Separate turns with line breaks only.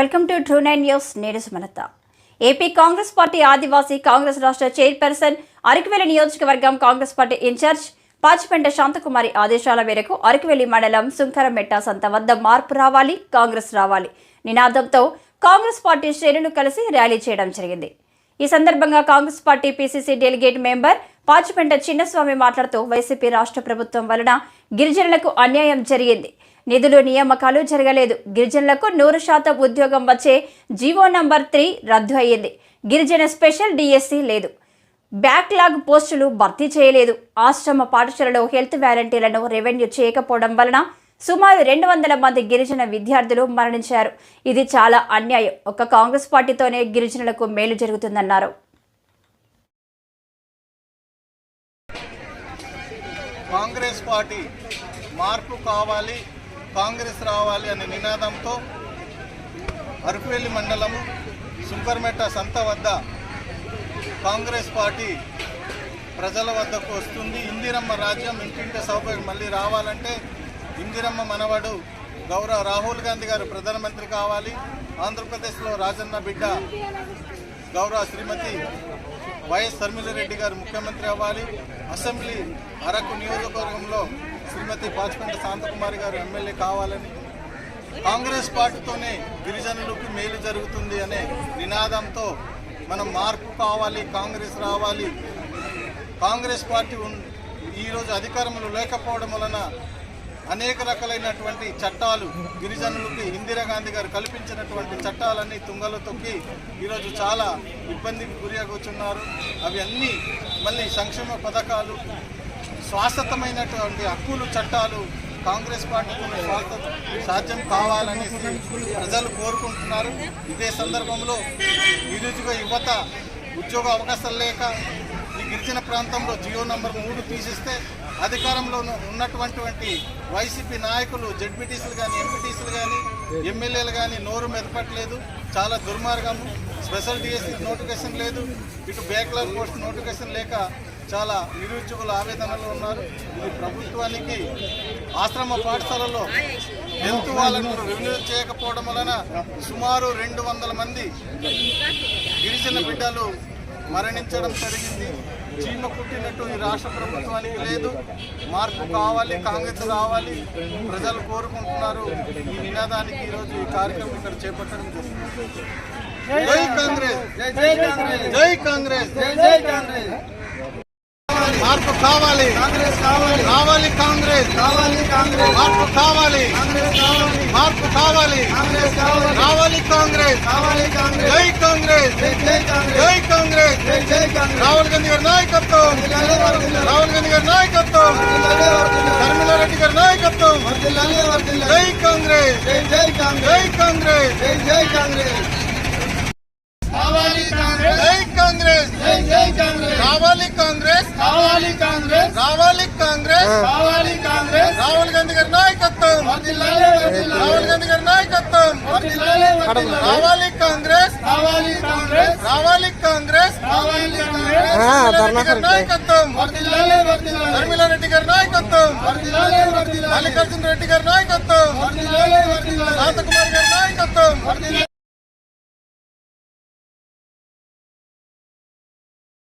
Welcome to true nine news. నేను Sumalatha. AP Congress party ఆదివాసీ Congress రాష్ట్ర chairperson Araku valley నియోజకవర్గం Congress party incharge Pachipenta Shanthakumari ఆదేశాల మేరకు అరకువెల్లి మండలం సుంకరమెట్ట సంత వద్ద మార్పు రావాలి కాంగ్రెస్ రావాలి. నినాదంతో కాంగ్రెస్ పార్టీ శ్రేణులు కలిసి ర్యాలీ చేయడం జరిగింది. ఈ సందర్భంగా Congress party PCC delegate member Pachipenta Chinnaswamy మాట్లాడుతూ వైసీపీ రాష్ట్ర ప్రభుత్వం వలన గిరిజనులకు అన్యాయం జరిగింది. నిధులు నియామకాలు జరగలేదు. గిరిజనులకు నూరు శాతం ఉద్యోగం వచ్చే జీవో నంబర్ త్రీ రద్దు అయ్యింది. గిరిజన స్పెషల్ డిఎస్సి లేదు. బ్యాక్లాగ్ పోస్టులు భర్తీ చేయలేదు. ఆశ్రమ పాఠశాలలో హెల్త్ వాలంటీర్లను రెవెన్యూ చేయకపోవడం వలన సుమారు రెండు వందల మంది గిరిజన విద్యార్థులు మరణించారు. ఇది చాలా అన్యాయం. ఒక కాంగ్రెస్ పార్టీతోనే గిరిజనులకు మేలు జరుగుతుందన్నారు.
కాంగ్రెస్ పార్టీ మార్పు కావాలి. కాంగ్రెస్ రావాలి అనే నినాదంతో అరకువెల్లి మండలము సుంకర్మెట్ట సంత వద్ద కాంగ్రెస్ పార్టీ ప్రజల వద్దకు వస్తుంది. ఇందిరమ్మ రాజ్యం ఇంటింటి సౌకర్యం మళ్ళీ రావాలంటే ఇందిరమ్మ మనవడు గౌరవ రాహుల్ గాంధీ గారు ప్రధానమంత్రి కావాలి. ఆంధ్రప్రదేశ్లో రాజన్న బిడ్డ గౌరవ శ్రీమతి వైఎస్ రెడ్డి గారు ముఖ్యమంత్రి అవ్వాలి. అసెంబ్లీ అరకు నియోజకవర్గంలో శ్రీమతి పాచిపెంట శాంతకుమారి గారు ఎమ్మెల్యే కావాలని కాంగ్రెస్ పార్టీతోనే గిరిజనులకు మేలు జరుగుతుంది అనే నినాదంతో మనం మార్పు కావాలి కాంగ్రెస్ రావాలి. కాంగ్రెస్ పార్టీ ఈరోజు అధికారములు లేకపోవడం వలన అనేక రకాలైనటువంటి చట్టాలు గిరిజనులకి ఇందిరాగాంధీ గారు కల్పించినటువంటి చట్టాలన్నీ తుంగలో తొక్కి ఈరోజు చాలా ఇబ్బందికి గురవుతున్నారు అవి అన్నీ మళ్ళీ సంక్షేమ పథకాలు శాశ్వతమైనటువంటి హక్కులు చట్టాలు కాంగ్రెస్ పార్టీకి సాధ్యం కావాలనేసి ప్రజలు కోరుకుంటున్నారు. ఇదే సందర్భంలో నిరుద్యోగ యువత ఉద్యోగ అవకాశాలు లేక ఈ గిరిజన ప్రాంతంలో జియో నంబర్ మూడు తీసిస్తే అధికారంలో ఉన్నటువంటి వైసీపీ నాయకులు జడ్పీటీసీలు కానీ ఎంపీటీసీలు కానీ ఎమ్మెల్యేలు కానీ నోరు మెదపట్లేదు. చాలా దుర్మార్గము. స్పెషల్ డిఎస్సీ నోటిఫికేషన్ లేదు. ఇటు బ్యాక్లాగ్ పోస్ట్ నోటిఫికేషన్ లేక చాలా నిరుద్యోగులు ఆవేదనలో ఉన్నారు. ఇది ప్రభుత్వానికి ఆశ్రమ పాఠశాలలో హెల్త్ వాళ్ళను రెవెన్యూ చేయకపోవడం వలన సుమారు రెండు వందల మంది గిరిజన బిడ్డలు మరణించడం జరిగింది. చీమ కుట్టినట్టు ఈ రాష్ట్ర ప్రభుత్వానికి లేదు. మార్పు కావాలి కాంగ్రెస్ రావాలి. ప్రజలు కోరుకుంటున్నారు. ఈ నినాదానికి ఈరోజు ఈ కార్యక్రమం ఇక్కడ చేపట్టడం జరిగింది జై కాంగ్రెస్.
జై కాంగ్రెస్.
జై కాంగ్రెస్.
జై జై కాంగ్రెస్.
మార్పు కావాలి
కాంగ్రెస్ కావాలి
రావాలి కాంగ్రెస్
కావాలి కాంగ్రెస్
మార్పు కావాలి
కాంగ్రెస్ కావాలి
మార్పు కావాలి
కాంగ్రెస్ కావాలి
రావాలి కాంగ్రెస్
కావాలి కాంగ్రెస్
జై కాంగ్రెస్
జై జై కాంగ్రెస్
జై కాంగ్రెస్
జై జై కాంగ్రెస్
రాహుల్ గాంధీ గారి నాయకత్వం రాహుల్ గాంధీ గారి నాయకత్వం ధర్మిలారెడ్డి గారి నాయకత్వం జై కాంగ్రెస్
జై జై కాంగ్రెస్
జై కాంగ్రెస్
జై జై కాంగ్రెస్ కావాలి కాంగ్రెస్
జై కాంగ్రెస్
జై జై కాంగ్రెస్
రావాలి కాంగ్రెస్
కావాలి కాంగ్రెస్
రావాలి కాంగ్రెస్.
కావాలి కాంగ్రెస్.
రాహుల్ గాంధీ గారి నాయకత్వం. రాహుల్ గాంధీ గారి నాయకత్వం. రావాలి కాంగ్రెస్.
కావాలి కాంగ్రెస్.
రావాలి కాంగ్రెస్.
కావాలి
నాయకత్వం.
వర్ధిల్లాలే
ధర్మిలారెడ్డి గారి నాయకత్వం. మల్లికార్జున రెడ్డి గారి నాయకత్వం. శాంతకుమారి గారి నాయకత్వం.